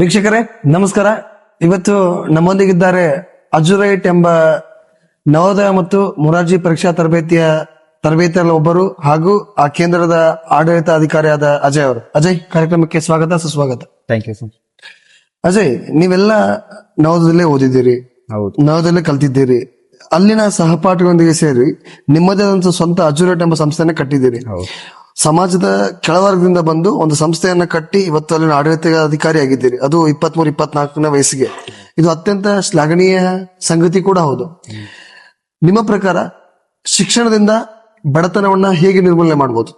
ವೀಕ್ಷಕರೇ ನಮಸ್ಕಾರ. ಇವತ್ತು ನಮ್ಮೊಂದಿಗಿದ್ದಾರೆ ಅಜುರೈಟ್ ಎಂಬ ನವೋದಯ ಮತ್ತು ಮೊರಾರ್ಜಿ ಪರೀಕ್ಷಾ ತರಬೇತಿಯ ತರಬೇತಿಯಲ್ಲಿ ಒಬ್ಬರು ಹಾಗೂ ಆ ಕೇಂದ್ರದ ಆಡಳಿತ ಅಧಿಕಾರಿಯಾದ ಅಜಯ್ ಅವರು. ಅಜಯ್ ಕಾರ್ಯಕ್ರಮಕ್ಕೆ ಸ್ವಾಗತ ಸುಸ್ವಾಗತ. ಥ್ಯಾಂಕ್ ಯು ಸರ್ ಅಜಯ್ ನೀವೆಲ್ಲ ನವೋದಯದಲ್ಲೇ ಓದಿದ್ದೀರಿ. ಹೌದು. ನವೋದಯದಲ್ಲೇ ಕಲ್ತಿದ್ದೀರಿ. ಅಲ್ಲಿನ ಸಹಪಾಠಿಗಳೊಂದಿಗೆ ಸೇರಿ ನಿಮ್ಮದೇ ಆದಂತಹ ಸ್ವಂತ ಅಜುರೇಟ್ ಎಂಬ ಸಂಸ್ಥೆಯನ್ನ ಕಟ್ಟಿದ್ದೀರಿ. ಸಮಾಜದ ಕೆಳವರ್ಗದಿಂದ ಬಂದು ಒಂದು ಸಂಸ್ಥೆಯನ್ನ ಕಟ್ಟಿ ಇವತ್ತು ಅಲ್ಲಿನ ಆಡಳಿತ ಅಧಿಕಾರಿ ಆಗಿದ್ದೀರಿ. ಅದು ಇಪ್ಪತ್ಮೂರು ಇಪ್ಪತ್ನಾಲ್ಕನೇ ವಯಸ್ಸಿಗೆ. ಇದು ಅತ್ಯಂತ ಶ್ಲಾಘನೀಯ ಸಂಗತಿ ಕೂಡ ಹೌದು. ನಿಮ್ಮ ಪ್ರಕಾರ ಶಿಕ್ಷಣದಿಂದ ಬಡತನವನ್ನ ಹೇಗೆ ನಿರ್ಮೂಲನೆ ಮಾಡಬಹುದು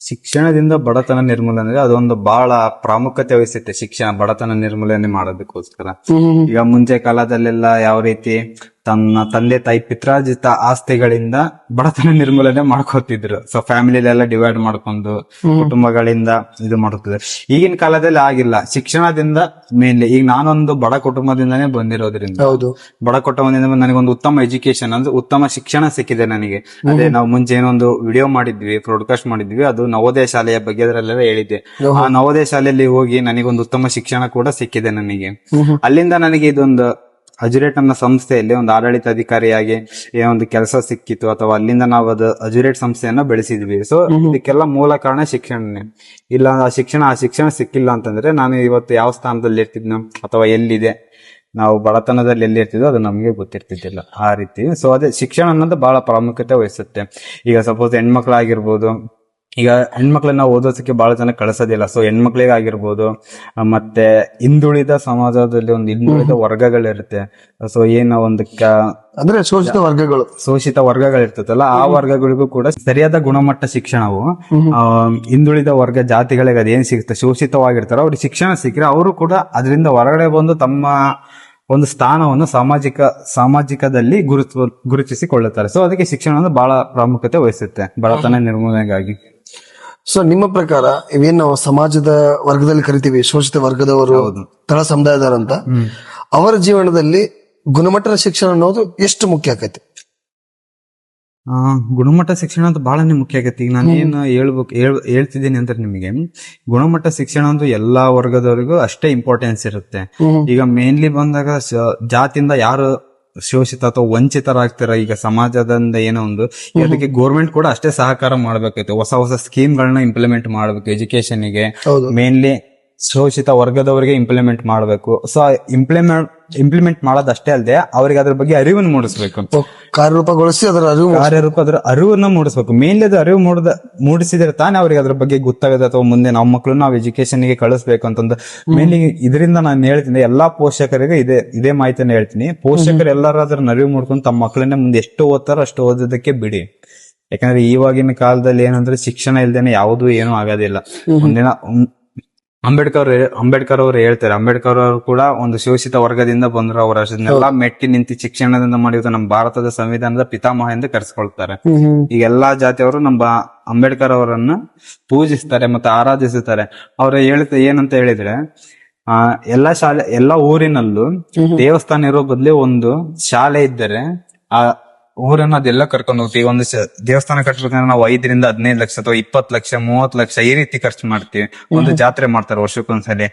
ಶಿಕ್ಷಣದಿಂದ ಬಡತನ ನಿರ್ಮೂಲನೆ ಅದೊಂದು ಬಹಳ ಪ್ರಾಮುಖ್ಯತೆ ವಹಿಸುತ್ತೆ ಶಿಕ್ಷಣ ಬಡತನ ನಿರ್ಮೂಲನೆ ಮಾಡೋದಕ್ಕೋಸ್ಕರ. ಈಗ ಮುಂಚೆ ಕಾಲದಲ್ಲೆಲ್ಲ ಯಾವ ರೀತಿ ತನ್ನ ತಂದೆ ತಾಯಿ ಪಿತ್ರಾರ್ಜಿತ ಆಸ್ತಿಗಳಿಂದ ಬಡತನ ನಿರ್ಮೂಲನೆ ಮಾಡ್ಕೋತಿದ್ರು. ಸೊ ಫ್ಯಾಮಿಲಿಲೆಲ್ಲ ಡಿವೈಡ್ ಮಾಡ್ಕೊಂಡು ಕುಟುಂಬಗಳಿಂದ ಇದು ಮಾಡ್ತಿದ್ರು ಈಗಿನ ಕಾಲದಲ್ಲಿ ಆಗಿಲ್ಲ. ಶಿಕ್ಷಣದಿಂದ ಮೇನ್ಲಿ ಈಗ ನಾನೊಂದು ಬಡ ಕುಟುಂಬದಿಂದಾನೇ ಬಂದಿರೋದ್ರಿಂದ. ಹೌದು. ಬಡ ಕುಟುಂಬದಿಂದ ಬಂದು ನನಗೊಂದು ಉತ್ತಮ ಎಜುಕೇಶನ್ ಅಂದ್ರೆ ಉತ್ತಮ ಶಿಕ್ಷಣ ಸಿಕ್ಕಿದೆ ನನಗೆ. ಅದೇ ನಾವು ಮುಂಚೆ ಏನೊಂದು ವಿಡಿಯೋ ಮಾಡಿದ್ವಿ ಬ್ರಾಡ್ಕಾಸ್ಟ್ ಮಾಡಿದ್ವಿ ಅದು ನವೋದಯ ಶಾಲೆಯ ಬಗ್ಗೆ ಅದರಲ್ಲೆಲ್ಲ ಹೇಳಿದ್ದೆ. ಆ ನವೋದಯ ಶಾಲೆಯಲ್ಲಿ ಹೋಗಿ ನನಗೊಂದು ಉತ್ತಮ ಶಿಕ್ಷಣ ಕೂಡ ಸಿಕ್ಕಿದೆ ನನಗೆ. ಅಲ್ಲಿಂದ ನನಗೆ ಇದೊಂದು ಅಜುರೇಟ್ ಅನ್ನೋ ಸಂಸ್ಥೆಯಲ್ಲಿ ಒಂದು ಆಡಳಿತ ಅಧಿಕಾರಿಯಾಗಿ ಏ ಒಂದು ಕೆಲಸ ಸಿಕ್ಕಿತ್ತು ಅಥವಾ ಅಲ್ಲಿಂದ ನಾವು ಅದು ಅಜುರೇಟ್ ಸಂಸ್ಥೆಯನ್ನ ಬೆಳೆಸಿದ್ವಿ. ಸೊ ಇದಕ್ಕೆಲ್ಲ ಮೂಲ ಕಾರಣ ಶಿಕ್ಷಣನೇ. ಇಲ್ಲ ಆ ಶಿಕ್ಷಣ ಆ ಶಿಕ್ಷಣ ಸಿಕ್ಕಿಲ್ಲ ಅಂತಂದ್ರೆ ನಾನು ಇವತ್ತು ಯಾವ ಸ್ಥಾನದಲ್ಲಿ ಇರ್ತಿದ್ನ ಅಥವಾ ಎಲ್ಲಿದೆ ನಾವು ಬಡತನದಲ್ಲಿ ಎಲ್ಲಿ ಇರ್ತಿದ್ವೋ ಅದು ನಮಗೆ ಗೊತ್ತಿರ್ತಿದ್ದಿಲ್ಲ ಆ ರೀತಿ. ಸೊ ಅದೇ ಶಿಕ್ಷಣ ಅನ್ನೋದು ಬಹಳ ಪ್ರಾಮುಖ್ಯತೆ ವಹಿಸುತ್ತೆ. ಈಗ ಸಪೋಸ್ ಹೆಣ್ಮಕ್ಳಾಗಿರ್ಬೋದು ಈಗ ಹೆಣ್ಮಕ್ಳನ್ನ ಓದೋದಕ್ಕೆ ಬಹಳ ಜನ ಕಳಿಸೋದಿಲ್ಲ. ಸೊ ಹೆಣ್ಮಕ್ಳಿಗಾಗಿರ್ಬೋದು ಮತ್ತೆ ಹಿಂದುಳಿದ ಸಮಾಜದಲ್ಲಿ ಒಂದು ಹಿಂದುಳಿದ ವರ್ಗಗಳಿರುತ್ತೆ. ಸೊ ಏನೋ ಒಂದು ಅಂದ್ರೆ ಶೋಷಿತ ವರ್ಗಗಳು. ಶೋಷಿತ ವರ್ಗಗಳಿರ್ತದಲ್ಲ ಆ ವರ್ಗಗಳಿಗೂ ಕೂಡ ಸರಿಯಾದ ಗುಣಮಟ್ಟ ಶಿಕ್ಷಣವು ಹಿಂದುಳಿದ ವರ್ಗ ಜಾತಿಗಳಿಗೆ ಅದೇನ್ ಸಿಗುತ್ತೆ? ಶೋಷಿತವಾಗಿರ್ತಾರೋ. ಅವ್ರಿಗೆ ಶಿಕ್ಷಣ ಸಿಕ್ಕರೆ ಅವರು ಕೂಡ ಅದರಿಂದ ಹೊರಗಡೆ ಬಂದು ತಮ್ಮ ಒಂದು ಸ್ಥಾನವನ್ನು ಸಾಮಾಜಿಕ ಸಾಮಾಜಿಕದಲ್ಲಿ ಗುರುತು ಗುರುತಿಸಿಕೊಳ್ಳುತ್ತಾರೆ. ಸೊ ಅದಕ್ಕೆ ಶಿಕ್ಷಣ ಬಹಳ ಪ್ರಾಮುಖ್ಯತೆ ವಹಿಸುತ್ತೆ ಬಡತನ ನಿರ್ಮೂಲನೆಗಾಗಿ. ಸೊ ನಿಮ್ಮ ಪ್ರಕಾರ ಇವೇನ್ ನಾವು ಸಮಾಜದ ವರ್ಗದಲ್ಲಿ ಕರಿತೀವಿ ಶೋಷಿತ ವರ್ಗದವರು. ತಳ ಸಮುದಾಯದವರಂತ ಅವರ ಜೀವನದಲ್ಲಿ ಗುಣಮಟ್ಟದ ಶಿಕ್ಷಣ ಅನ್ನೋದು ಎಷ್ಟು ಮುಖ್ಯ ಆಕೈತಿ? ಗುಣಮಟ್ಟ ಶಿಕ್ಷಣ ಅಂತ ಬಹಳನೇ ಮುಖ್ಯ ಆಗತ್ತೆ ಈಗ ನಾನು ಏನು ಹೇಳ್ಬೇಕು ಹೇಳ್- ಹೇಳ್ತಿದ್ದೀನಿ ಅಂದ್ರೆ ನಿಮಗೆ. ಗುಣಮಟ್ಟ ಶಿಕ್ಷಣ ಅಂತ ಎಲ್ಲಾ ವರ್ಗದವರಿಗೂ ಅಷ್ಟೇ ಇಂಪಾರ್ಟೆನ್ಸ್ ಇರುತ್ತೆ. ಈಗ ಮೇನ್ಲಿ ಬಂದಾಗ ಜಾತಿಯಿಂದ ಯಾರು ಶೋಷಿತ ಅಥವಾ ವಂಚಿತರಾಗ್ತಿರ ಈಗ ಸಮಾಜದಿಂದ ಏನೋ ಒಂದು ಅದಕ್ಕೆ ಗೋರ್ಮೆಂಟ್ ಕೂಡ ಅಷ್ಟೇ ಸಹಕಾರ ಮಾಡ್ಬೇಕಾಯ್ತು. ಹೊಸ ಹೊಸ ಸ್ಕೀಮ್ ಗಳನ್ನ ಇಂಪ್ಲಿಮೆಂಟ್ ಮಾಡ್ಬೇಕು ಎಜುಕೇಶನ್ಗೆ ಮೇನ್ಲಿ ಶೋಷಿತ ವರ್ಗದವರಿಗೆ ಇಂಪ್ಲಿಮೆಂಟ್ ಮಾಡಬೇಕು. ಸೊ ಇಂಪ್ಲಿಮೆಂಟ್ ಇಂಪ್ಲಿಮೆಂಟ್ ಮಾಡೋದಷ್ಟೇ ಅಲ್ಲದೆ ಅವರಿಗೆ ಅದ್ರ ಬಗ್ಗೆ ಅರಿವನ್ನು ಮೂಡಿಸ್ಬೇಕು ಕಾರ್ಯರೂಪಗೊಳಿಸಿ ಅದರ ಅರಿವು ಕಾರ್ಯರೂಪ ಅದರ ಅರಿವನ್ನ ಮೂಡಿಸ್ಬೇಕು. ಮೇನ್ಲಿ ಅದು ಅರಿವು ಮೂಡದ ಮೂಡಿಸಿದ್ರೆ ತಾನೇ ಅವ್ರಿಗೆ ಅದ್ರ ಬಗ್ಗೆ ಗೊತ್ತಾಗುತ್ತೆ ಅಥವಾ ಮುಂದೆ ನಮ್ಮ ಮಕ್ಕಳು ನಾವು ಎಜುಕೇಶನ್ಗೆ ಕಳಿಸ್ಬೇಕು ಅಂತಂದು. ಮೇನ್ಲಿ ಇದರಿಂದ ನಾನು ಹೇಳ್ತೀನಿ ಎಲ್ಲಾ ಪೋಷಕರಿಗೆ ಇದೇ ಇದೇ ಮಾಹಿತಿನ ಹೇಳ್ತೀನಿ. ಪೋಷಕರು ಎಲ್ಲರೂ ಅದ್ರ ಅರಿವು ಮೂಡ್ಕೊಂಡು ತಮ್ಮ ಮಕ್ಕಳನ್ನ ಮುಂದೆ ಎಷ್ಟು ಓದ್ತಾರೋ ಅಷ್ಟು ಓದೋದಕ್ಕೆ ಬಿಡಿ. ಯಾಕಂದ್ರೆ ಇವಾಗಿನ ಕಾಲದಲ್ಲಿ ಏನಂದ್ರೆ ಶಿಕ್ಷಣ ಇಲ್ದೇನೆ ಯಾವುದು ಏನು ಆಗೋದಿಲ್ಲ. ಒಂದ್- ಅಂಬೇಡ್ಕರ್ ಅಂಬೇಡ್ಕರ್ ಅವರು ಹೇಳ್ತಾರೆ. ಅಂಬೇಡ್ಕರ್ ಅವರು ಕೂಡ ಒಂದು ಶೋಷಿತ ವರ್ಗದಿಂದ ಬಂದ್ರು. ಅವರ ಅದನ್ನೆಲ್ಲ ಮೆಟ್ಟಿ ನಿಂತು ಶಿಕ್ಷಣದಿಂದ ಮಾಡಿದ್ರು ನಮ್ಮ ಭಾರತದ ಸಂವಿಧಾನದ ಪಿತಾಮಹ ಎಂದು ಕರೆಸ್ಕೊಳ್ತಾರೆ. ಈಗ ಎಲ್ಲಾ ಜಾತಿಯವರು ನಮ್ಮ ಅಂಬೇಡ್ಕರ್ ಅವರನ್ನ ಪೂಜಿಸ್ತಾರೆ ಮತ್ತೆ ಆರಾಧಿಸುತ್ತಾರೆ. ಅವ್ರು ಹೇಳ್ತ ಏನಂತ ಹೇಳಿದ್ರೆ ಆ ಎಲ್ಲಾ ಶಾಲೆ ಎಲ್ಲಾ ಊರಿನಲ್ಲೂ ದೇವಸ್ಥಾನ ಇರೋ ಬದಲು ಒಂದು ಶಾಲೆ ಇದ್ದರೆ ಆ ಊರನ್ನ ಅದೆಲ್ಲ ಕರ್ಕೊಂಡು ಹೋಗ್ತೀವಿ. ಒಂದು ದೇವಸ್ಥಾನ ಕಟ್ಬೇಕಂದ್ರೆ ನಾವು ಐದರಿಂದ ಹದಿನೈದು ಲಕ್ಷ ಅಥವಾ ಇಪ್ಪತ್ತು ಲಕ್ಷ ಮೂವತ್ತು ಲಕ್ಷ ಈ ರೀತಿ ಖರ್ಚು ಮಾಡ್ತೀವಿ. ಒಂದು ಜಾತ್ರೆ ಮಾಡ್ತಾರೆ ವರ್ಷಕ್ಕೊಂದ್ಸಲಿ.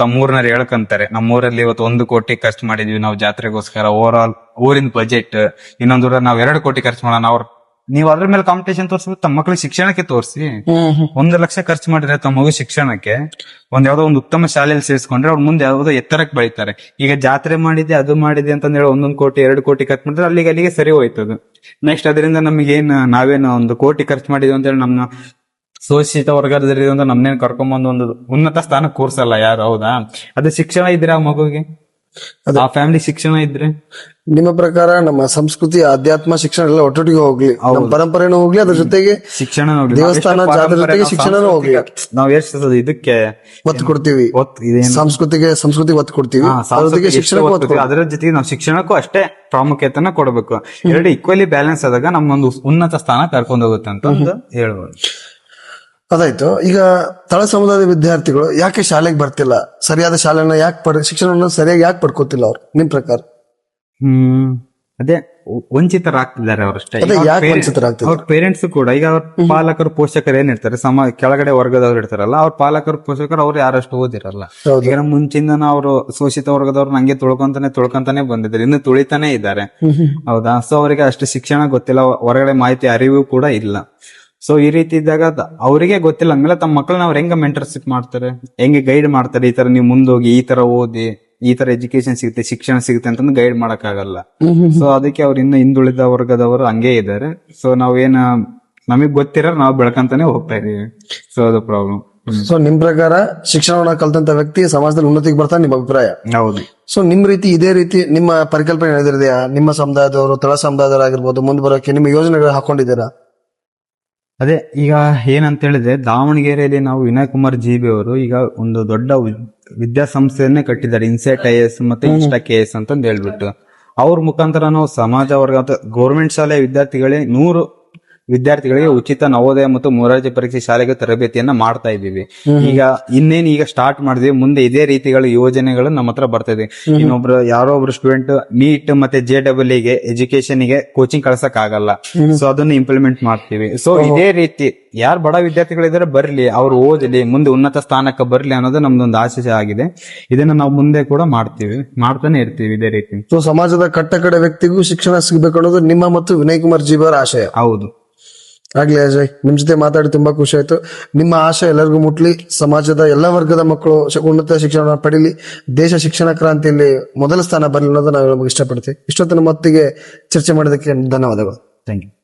ತಮ್ಮ ಊರ್ನವ್ರು ಹೇಳ್ಕಂತಾರೆ ನಮ್ಮ ಊರಲ್ಲಿ ಇವತ್ತು ಒಂದು ಕೋಟಿ ಖರ್ಚು ಮಾಡಿದ್ವಿ ನಾವು ಜಾತ್ರೆಗೋಸ್ಕರ ಓವರ್ ಆಲ್ ಊರಿನ ಬಜೆಟ್ ಇನ್ನೊಂದು ಊರಲ್ಲಿ ನಾವು ಎರಡು ಕೋಟಿ ಖರ್ಚು ಮಾಡೋಣ ಅವ್ರ ನೀವು ಅದ್ರ ಮೇಲೆ ಕಾಂಪಿಟೇಷನ್ ತೋರಿಸ್ಬಿಟ್ಟು ತಮ್ಮ ಮಕ್ಳಿಗೆ ಶಿಕ್ಷಣಕ್ಕೆ ತೋರಿಸಿ ಒಂದು ಲಕ್ಷ ಖರ್ಚು ಮಾಡಿದ್ರೆ ತಮ್ಮ ಮಗು ಶಿಕ್ಷಣಕ್ಕೆ ಒಂದ್ ಯಾವ್ದೋ ಒಂದು ಉತ್ತಮ ಶಾಲೆಯಲ್ಲಿ ಸೇರಿಸ್ಕೊಂಡ್ರೆ ಅವ್ರ ಮುಂದೆ ಯಾವ್ದೋ ಎತ್ತರಕ್ಕೆ ಬೆಳಿತಾರೆ ಈಗ ಜಾತ್ರೆ ಮಾಡಿದೆ ಅದು ಮಾಡಿದೆ ಅಂತ ಹೇಳಿ ಒಂದೊಂದು ಕೋಟಿ ಎರಡು ಕೋಟಿ ಖರ್ಚು ಮಾಡಿದ್ರೆ ಅಲ್ಲಿಗೆ ಅಲ್ಲಿಗೆ ಸರಿ ಹೋಯ್ತದ. ನೆಕ್ಸ್ಟ್ ಅದರಿಂದ ನಮಗೆ ಏನ್ ನಾವೇನು ಒಂದು ಕೋಟಿ ಖರ್ಚು ಮಾಡಿದ್ವಿ ಅಂತ ಹೇಳಿ ನಮ್ಮ ಶೋಷಿತ ವರ್ಗದಲ್ಲಿ ಅಂತ ನಮ್ನೇನ್ ಕರ್ಕೊಂಬಂದು ಒಂದು ಉನ್ನತ ಸ್ಥಾನ ಕೂರ್ಸಲ್ಲ ಯಾರು ಹೌದಾ? ಅದು ಶಿಕ್ಷಣ ಇದ್ರೆ ಆ ಮಗುಗೆ? ಆ ಫ್ಯಾಮಿಲಿ ಶಿಕ್ಷಣ ಇದ್ರೆ? ನಿಮ್ಮ ಪ್ರಕಾರ ನಮ್ಮ ಸಂಸ್ಕೃತಿ ಆಧ್ಯಾತ್ಮ ಶಿಕ್ಷಣ ಎಲ್ಲ ಒಟ್ಟೊಟ್ಟಿಗೆ ಹೋಗ್ಲಿ? ನಮ್ಮ ಪರಂಪರೆನೂ ಹೋಗ್ಲಿ ಅದ್ರ ಜೊತೆಗೆ ಶಿಕ್ಷಣ. ದೇವಸ್ಥಾನ, ಜಾತ್ರೆ ಜೊತೆಗೆ ಶಿಕ್ಷಣನೂ ಹೋಗ್ಲಿ. ನಾವ್ ಎಷ್ಟು ಇದಕ್ಕೆ ಒತ್ತು ಕೊಡ್ತೀವಿ. ಒತ್ತು ಇದೇನು? ಸಂಸ್ಕೃತಿಗೆ ಸಂಸ್ಕೃತಿ ಒತ್ತು ಕೊಡ್ತೀವಿ. ಜೊತೆಗೆ ಶಿಕ್ಷಣಕ್ಕೂ ಅದರ ಜೊತೆಗೆ ನಾವು ಶಿಕ್ಷಣಕ್ಕೂ ಅಷ್ಟೇ ಪ್ರಾಮುಖ್ಯತೆನ ಕೊಡಬೇಕು. ಎರಡು ಈಕ್ವಲಿ ಬ್ಯಾಲೆನ್ಸ್ ಆದಾಗ ನಮ್ಮೊಂದು ಉನ್ನತ ಸ್ಥಾನ ಕರ್ಕೊಂಡು ಹೋಗುತ್ತೆ ಅಂತ ಹೇಳ್ಬೋದು. ಅದಾಯ್ತು. ಈಗ ತಳ ಸಮುದಾಯದ ವಿದ್ಯಾರ್ಥಿಗಳು ಯಾಕೆ ಶಾಲೆಗೆ ಬರ್ತಿಲ್ಲ? ಸರಿಯಾದ ಶಾಲೆನ ಯಾಕೆ ಪಡ ಶಿಕ್ಷಣವನ್ನು ಸರಿಯಾಗಿ ಯಾಕೆ ಪಡ್ಕೋತಿಲ್ಲ ಅವ್ರು? ನಿಮ್ ಪ್ರಕಾರ? ಹ್ಮ್. ಅದೇ ವಂಚಿತರಾಗ್ತಿದ್ದಾರೆ ಅವರಷ್ಟೇ ಅದೇ ಯಾಕೆ ವಂಚಿತರಾಗ್ತಿದ್ದಾರೆ? ಅವ್ರ ಪೇರೆಂಟ್ಸ್ ಕೂಡ ಈಗ ಅವ್ರ ಪಾಲಕರು ಪೋಷಕರು ಏನ್ ಇರ್ತಾರೆ? ಸಮ ಕೆಳಗಡೆ ವರ್ಗದವ್ರು ಇರ್ತಾರಲ್ಲ ಅವ್ರ ಪಾಲಕರು ಪೋಷಕರು ಅವ್ರು ಯಾರಷ್ಟು ಓದಿರಲ್ಲ. ಹೌದು. ಈಗ ನಮ್ ಮುಂಚಿಂದನ ಅವರು ಶೋಷಿತ ವರ್ಗದವ್ರು ನಂಗೆ ತುಳ್ಕೊಂತಾನೆ ತುಳ್ಕೊಂತಾನೆ ಬಂದಿದ್ದಾರೆ. ಇನ್ನು ತುಳಿತಾನೆ ಇದ್ದಾರೆ. ಹೌದಾ? ಸೊ ಅವರಿಗೆ ಅಷ್ಟು ಶಿಕ್ಷಣ ಗೊತ್ತಿಲ್ಲ. ಹೊರಗಡೆ ಮಾಹಿತಿ ಅರಿವು ಕೂಡ ಇಲ್ಲ. ಸೊ ಈ ರೀತಿ ಇದ್ದಾಗ ಅವರಿಗೆ ಗೊತ್ತಿಲ್ಲ. ಅಂದ್ಮೇಲೆ ತಮ್ಮ ಮಕ್ಕಳನ್ನ ಅವ್ರು ಹೆಂಗ ಮೆಂಟರ್ಶಿಪ್ ಮಾಡ್ತಾರೆ? ಹೆಂಗೆ ಗೈಡ್ ಮಾಡ್ತಾರೆ? ಈ ತರ ನೀವು ಮುಂದೋಗಿ ಈ ತರ ಓದಿ ಈ ತರ ಎಜುಕೇಶನ್ ಸಿಗುತ್ತೆ ಶಿಕ್ಷಣ ಸಿಗುತ್ತೆ ಅಂತಂದು ಗೈಡ್ ಮಾಡಕ್ಕಾಗಲ್ಲ. ಸೊ ಅದಕ್ಕೆ ಅವ್ರ ಇನ್ನು ಹಿಂದುಳಿದ ವರ್ಗದವರು ಹಂಗೆ ಇದ್ದಾರೆ ಸೊ ನಾವೇನ ನಮಗ್ ಗೊತ್ತಿರೋ ನಾವು ಬೆಳಕಂತಾನೆ ಹೋಗ್ತಾ ಇದೀವಿ. ಸೊ ಅದು ಪ್ರಾಬ್ಲಮ್ ಸೊ ನಿಮ್ ಪ್ರಕಾರ ಶಿಕ್ಷಣವನ್ನ ಕಲ್ತಂತ ವ್ಯಕ್ತಿ ಸಮಾಜದಲ್ಲಿ ಉನ್ನತಿಗೆ ಬರ್ತಾನೆ ನಿಮ್ಮ ಅಭಿಪ್ರಾಯ? ಹೌದು. ಸೊ ನಿಮ್ ರೀತಿ ಇದೇ ರೀತಿ ನಿಮ್ಮ ಪರಿಕಲ್ಪನೆ ಏನಿದೆಯಾ ನಿಮ್ಮ ಸಮುದಾಯದವರು ತಳ ಸಮುದಾಯದವರಾಗಿರ್ಬೋದು ಮುಂದೆ ಬರೋಕೆ ನಿಮ್ಮ ಯೋಜನೆಗಳು ಹಾಕೊಂಡಿದ್ದೀರಾ? ಅದೇ ಈಗ ಏನಂತ ಹೇಳಿದ್ರೆ ದಾವಣಗೆರೆಯಲ್ಲಿ ನಾವು ವಿನಯ್ ಕುಮಾರ್ ಜಿ ಬಿ ಅವರು ಈಗ ಒಂದು ದೊಡ್ಡ ವಿದ್ಯಾಸಂಸ್ಥೆಯನ್ನೇ ಕಟ್ಟಿದ್ದಾರೆ. ಇನ್ಸೆಟ್ ಐ ಎಸ್ ಮತ್ತೆ ಇನ್ಸ್ಟಾ ಕೆ ಎಸ್ ಅಂತಂದು ಹೇಳ್ಬಿಟ್ಟು. ಅವ್ರ ಮುಖಾಂತರ ನಾವು ಸಮಾಜ ವರ್ಗ ಅಥವಾ ಗೌರ್ಮೆಂಟ್ ಶಾಲೆಯ ವಿದ್ಯಾರ್ಥಿಗಳಿಗೆ ನೂರು ವಿದ್ಯಾರ್ಥಿಗಳಿಗೆ ಉಚಿತ ನವೋದಯ ಮತ್ತು ಮೊರಾರ್ಜಿ ಪರೀಕ್ಷೆ ಶಾಲೆಗೆ ತರಬೇತಿಯನ್ನ ಮಾಡ್ತಾ ಇದ್ದೀವಿ. ಈಗ ಇನ್ನೇನ್ ಈಗ ಸ್ಟಾರ್ಟ್ ಮಾಡಿದ್ವಿ ಮುಂದೆ ಇದೇ ರೀತಿಗಳ ಯೋಜನೆಗಳು ನಮ್ಮ ಹತ್ರ ಬರ್ತಾ ಇದೆ. ಇನ್ನೊಬ್ರು ಯಾರೋ ಒಬ್ರು ಸ್ಟೂಡೆಂಟ್ ನೀಟ್ ಮತ್ತೆ ಜೆ ಡಬಲ್ಗೆ ಎಜುಕೇಶನ್ಗೆ ಕೋಚಿಂಗ್ ಕಳ್ಸಕ್ ಆಗಲ್ಲ ಸೊ ಅದನ್ನ ಇಂಪ್ಲಿಮೆಂಟ್ ಮಾಡ್ತೀವಿ. ಸೊ ಇದೇ ರೀತಿ ಯಾರು ಬಡ ವಿದ್ಯಾರ್ಥಿಗಳಿದ್ರೆ ಬರ್ಲಿ ಅವ್ರು ಓದಲಿ ಮುಂದೆ ಉನ್ನತ ಸ್ಥಾನಕ್ಕೆ ಬರ್ಲಿ ಅನ್ನೋದು ನಮ್ದೊಂದು ಆಶಯ ಆಗಿದೆ. ಇದನ್ನ ನಾವು ಮುಂದೆ ಕೂಡ ಮಾಡ್ತೀವಿ ಮಾಡ್ತಾನೆ ಇರ್ತೀವಿ ಇದೇ ರೀತಿ. ಸೊ ಸಮಾಜದ ಕಟ್ಟ ಕಡೆ ವ್ಯಕ್ತಿಗೂ ಶಿಕ್ಷಣ ಸಿಗಬೇಕು ಅನ್ನೋದು ನಿಮ್ಮ ಮತ್ತು ವಿನಯ್ ಕುಮಾರ್ ಜೀವರ ಆಶಯ. ಹೌದು. ಆಗ್ಲಿ ಅಜಯ್, ನಿಮ್ ಜೊತೆ ಮಾತಾಡಿ ತುಂಬಾ ಖುಷಿ ಆಯ್ತು. ನಿಮ್ಮ ಆಶೆ ಎಲ್ಲರಿಗೂ ಮುಟ್ಲಿ. ಸಮಾಜದ ಎಲ್ಲ ವರ್ಗದ ಮಕ್ಕಳು ಉನ್ನತ ಶಿಕ್ಷಣ ಪಡೀಲಿ. ದೇಶ ಶಿಕ್ಷಣ ಕ್ರಾಂತಿಯಲ್ಲಿ ಮೊದಲ ಸ್ಥಾನ ಬರಲಿ ಅನ್ನೋದು ನಾವು ನಮಗೆ ಇಷ್ಟಪಡ್ತೀವಿ. ಇಷ್ಟೊತ್ತಿನ ಮತ್ತಿಗೆ ಚರ್ಚೆ ಮಾಡೋದಕ್ಕೆ ಧನ್ಯವಾದಗಳು. Thank you